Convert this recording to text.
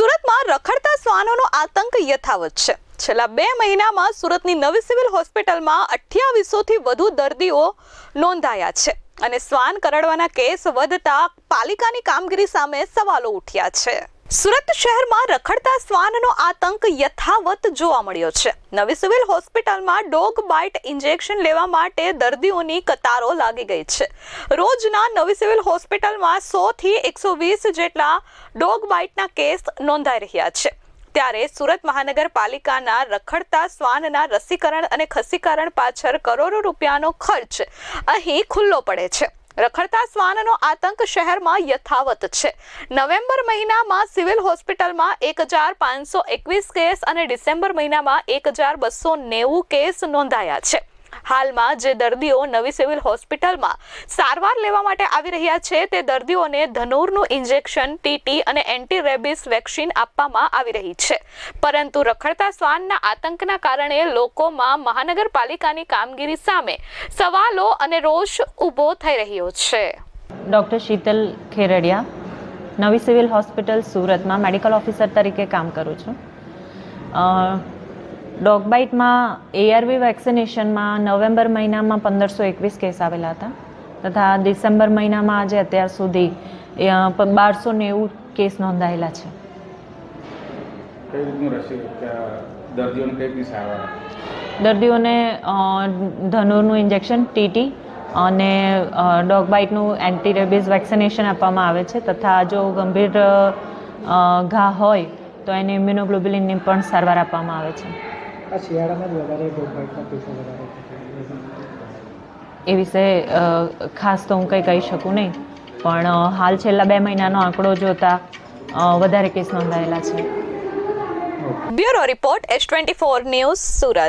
સુરતમાં રખડતા શ્વાનોનો આતંક યથાવત છે. છેલ્લા બે મહિનામાં સુરતની નવી સિવિલ હોસ્પિટલમાં અઠ્યાવીસોથી વધુ દર્દીઓ નોંધાયા છે અને શ્વાન કરડવાના કેસ વધતા પાલિકાની કામગીરી સામે સવાલો ઉઠ્યા છે. સુરત શહેરમાં રખડતા શ્વાનનો આતંક યથાવત જોવા મળ્યો છે. નવી સિવિલ હોસ્પિટલમાં ડોગ બાઇટ ઇન્જેક્શન લેવા માટે દર્દીઓની કતારો લાગી ગઈ છે. રોજના નવી સિવિલ હોસ્પિટલમાં સો થી એકસો વીસ જેટલા ડોગ બાઇટના કેસ નોંધાઈ રહ્યા છે. ત્યારે સુરત મહાનગરપાલિકાના રખડતા શ્વાનના રસીકરણ અને ખસીકરણ પાછળ કરોડો રૂપિયાનો ખર્ચ અહીં ખુલ્લો પડે છે. રખડતા શ્વાનનો આતંક શહેરમાં યથાવત છે. નવેમ્બર મહિનામાં સિવિલ હોસ્પિટલમાં એક હજાર પાંચસો એકવીસ કેસ અને ડિસેમ્બર મહિનામાં એક હજાર બસો નેવું કેસ નોંધાયા છે. હાલમાં જે દર્દીઓ નવી સિવિલ હોસ્પિટલમાં સારવાર લેવા માટે આવી રહ્યા છે, તે દર્દીઓને ધનુરનું ઇન્જેક્શન ટીટી અને એન્ટી રેબિસ વેક્સિન આપવામાં આવી રહી છે. પરંતુ રખડતા શ્વાનના આતંકના કારણે લોકોમાં મહાનગરપાલિકાની કામગીરી સામે સવાલો અને રોષ ઊભો થઈ રહ્યો છે. ડૉક્ટર શીતલ ખેરડિયા, નવી સિવિલ હોસ્પિટલ સુરતમાં મેડિકલ ઓફિસર તરીકે કામ કરું છું. ડોગ બાઇટમાં એઆરવી વેક્સિનેશનમાં નવેમ્બર મહિનામાં પંદરસો એકવીસ કેસ આવેલા હતા તથા ડિસેમ્બર મહિનામાં આજે અત્યાર સુધી બારસો નેવું કેસ નોંધાયેલા છે. દર્દીઓને ધનુરનું ઇન્જેક્શન ટીટી અને ડોગ બાઇટનું એન્ટી રેબીઝ વેક્સિનેશન આપવામાં આવે છે તથા જો ગંભીર ઘા હોય તો એને ઇમ્યુનોગ્લોબ્યુલિનની પણ સારવાર આપવામાં આવે છે. આ શિયાળામાં જ વધારે ડોગબાઇટના કેસો વધારે એ વિશે ખાસ તો હું કંઈ કહી શકું નહીં પણ હાલ છેલ્લા બે મહિનાનો આંકડો જોતા વધારે કેસ નોંધાયેલા છે. Bureau report S twenty four news Surat.